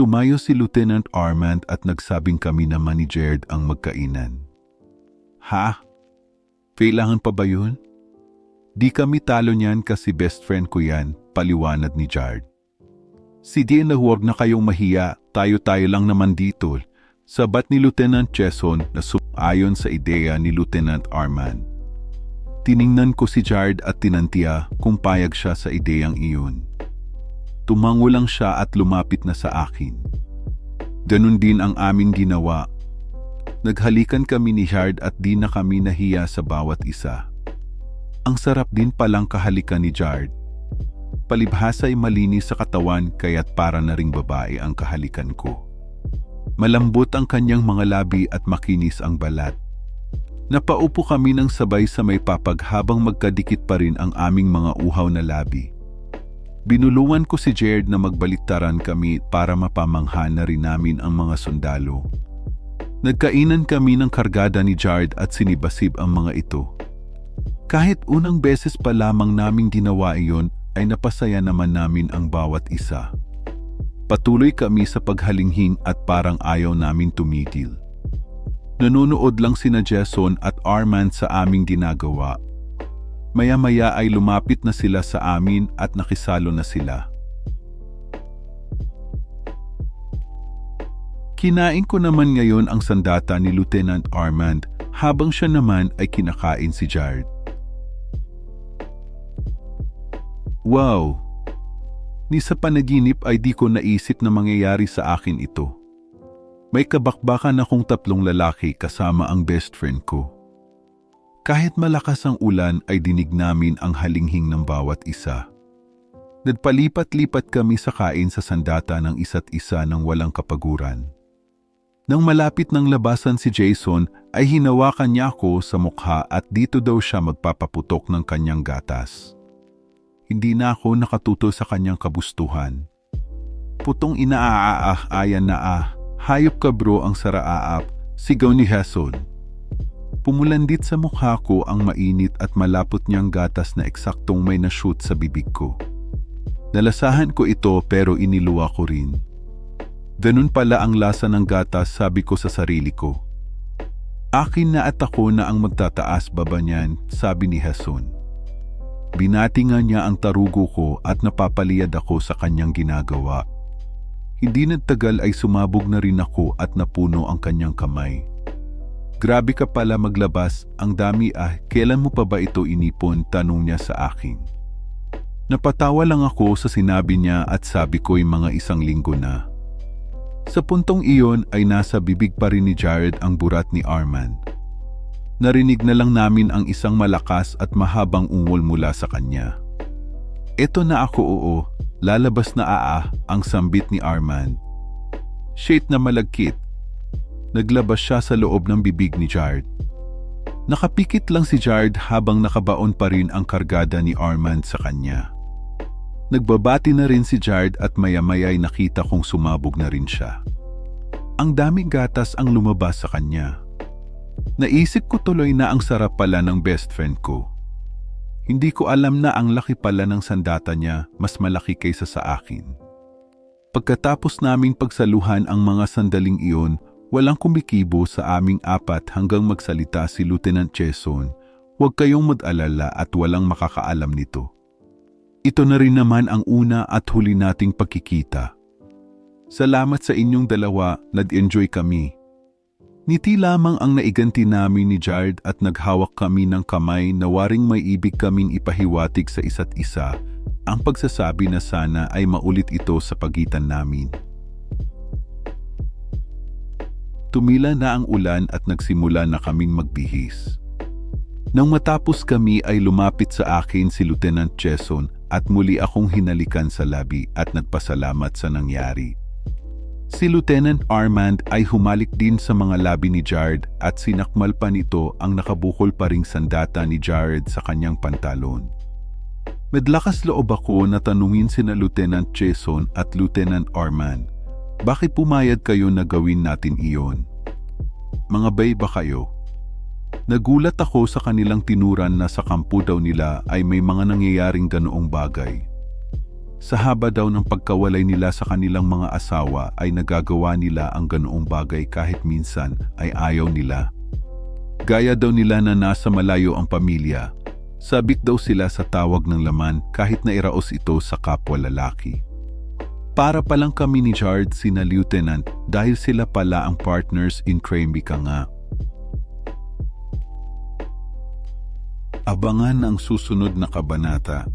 Tumayo si Lieutenant Armand at nagsabing kami naman ni ang magkainan. Ha? Kailangan pa ba yun? Di kami talo niyan kasi best friend ko yan, paliwanag ni Jared. Si Dean na huwag na kayong mahiya, tayo-tayo lang naman dito. Sabat ni Lieutenant Cheson na ayon sa ideya ni Lieutenant Armand. Tiningnan ko si Jared at tinantiya kung payag siya sa ideyang iyon. Tumango lang siya at lumapit na sa akin. Ganun din ang aming ginawa. Naghalikan kami ni Jared at di na kami nahiya sa bawat isa. Ang sarap din palang kahalikan ni Jared. Palibhasa ay malinis sa katawan kaya't para na ring babae ang kahalikan ko. Malambot ang kanyang mga labi at makinis ang balat. Napaupo kami ng sabay sa may papag habang magkadikit pa rin ang aming mga uhaw na labi. Binulungan ko si Jared na magbaliktaran kami para mapamangha na rin namin ang mga sundalo. Nagkainan kami ng kargada ni Jared at sinibasib ang mga ito. Kahit unang beses pa lamang naming ginawa iyon ay napasaya naman namin ang bawat isa. Patuloy kami sa paghalinghing at parang ayaw namin tumigil. Nanonood lang sina Jason at Armand sa aming ginagawa. Maya-maya ay lumapit na sila sa amin at nakisalo na sila. Kinain ko naman ngayon ang sandata ni Lieutenant Armand habang siya naman ay kinakain si Jared. Wow! Ni sa panaginip ay di ko naisip na mangyayari sa akin ito. May kabakbakan akong tatlong lalaki kasama ang best friend ko. Kahit malakas ang ulan ay dinig namin ang halinghing ng bawat isa. Nagpalipat-lipat kami sa kain sa sandata ng isa't isa ng walang kapaguran. Nang malapit ng labasan si Jason ay hinawakan niya ako sa mukha at dito daw siya magpapaputok ng kanyang gatas. Hindi na ako nakatuto sa kanyang kabustuhan. Putong inaaah ayan na ah, Hayop ka bro ang saraaap, sigaw ni Heson. Pumulandit sa mukha ko ang mainit at malapot niyang gatas na eksaktong may na-shoot sa bibig ko. Nalasahan ko ito pero iniluwa ko rin. Ganun pala ang lasa ng gatas sabi ko sa sarili ko. Akin na at ako na ang magtataas baba niyan, sabi ni Heson. Binati nga niya ang tarugo ko at napapaliyad ako sa kanyang ginagawa. Hindi nagtagal ay sumabog na rin ako at napuno ang kanyang kamay. Grabe ka pala maglabas, ang dami ah, kailan mo pa ba ito inipon? Tanong niya sa akin. Napatawa lang ako sa sinabi niya at sabi ko'y mga isang linggo na. Sa puntong iyon ay nasa bibig pa rin ni Jared ang burat ni Armand. Narinig na lang namin ang isang malakas at mahabang ungol mula sa kanya. Ito na ako oo, lalabas na aa ang sambit ni Armand. Shade na malagkit. Naglabas siya sa loob ng bibig ni Jared. Nakapikit lang si Jared habang nakabaon pa rin ang kargada ni Armand sa kanya. Nagbabati na rin si Jared at maya-maya ay nakita kong sumabog na rin siya. Ang daming gatas ang lumabas sa kanya. Naisip ko tuloy na ang sarap pala ng best friend ko. Hindi ko alam na ang laki pala ng sandata niya mas malaki kaysa sa akin. Pagkatapos naming pagsaluhan ang mga sandaling iyon, walang kumikibo sa aming apat hanggang magsalita si Lieutenant Cheson, huwag kayong mag-alala at walang makakaalam nito. Ito na rin naman ang una at huli nating pagkikita. Salamat sa inyong dalawa, nag-enjoy kami. Niti lamang ang naiganti namin ni Jared at naghawak kami ng kamay na waring may ibig kaming ipahiwatig sa isa't isa ang pagsasabi na sana ay maulit ito sa pagitan namin. Tumila na ang ulan at nagsimula na kaming magbihis. Nang matapos kami ay lumapit sa akin si Lieutenant Cheson at muli akong hinalikan sa labi at nagpasalamat sa nangyari. Si Lieutenant Armand ay humalik din sa mga labi ni Jared at sinakmal pa nito ang nakabukol pa ring sandata ni Jared sa kanyang pantalon. Medlakas loob ako na tanungin sina Lieutenant Jason at Lieutenant Armand, bakit pumayad kayo na gawin natin iyon? Mga bay ba kayo? Nagulat ako sa kanilang tinuran na sa kampo daw nila ay may mga nangyayaring ganoong bagay. Sa haba daw ng pagkawalay nila sa kanilang mga asawa ay nagagawa nila ang ganoong bagay kahit minsan ay ayaw nila. Gaya daw nila na nasa malayo ang pamilya, sabik daw sila sa tawag ng laman kahit na iraos ito sa kapwa lalaki. Para palang kami ni Jard sina Lieutenant dahil sila pala ang partners in crime ka nga. Abangan ang susunod na kabanata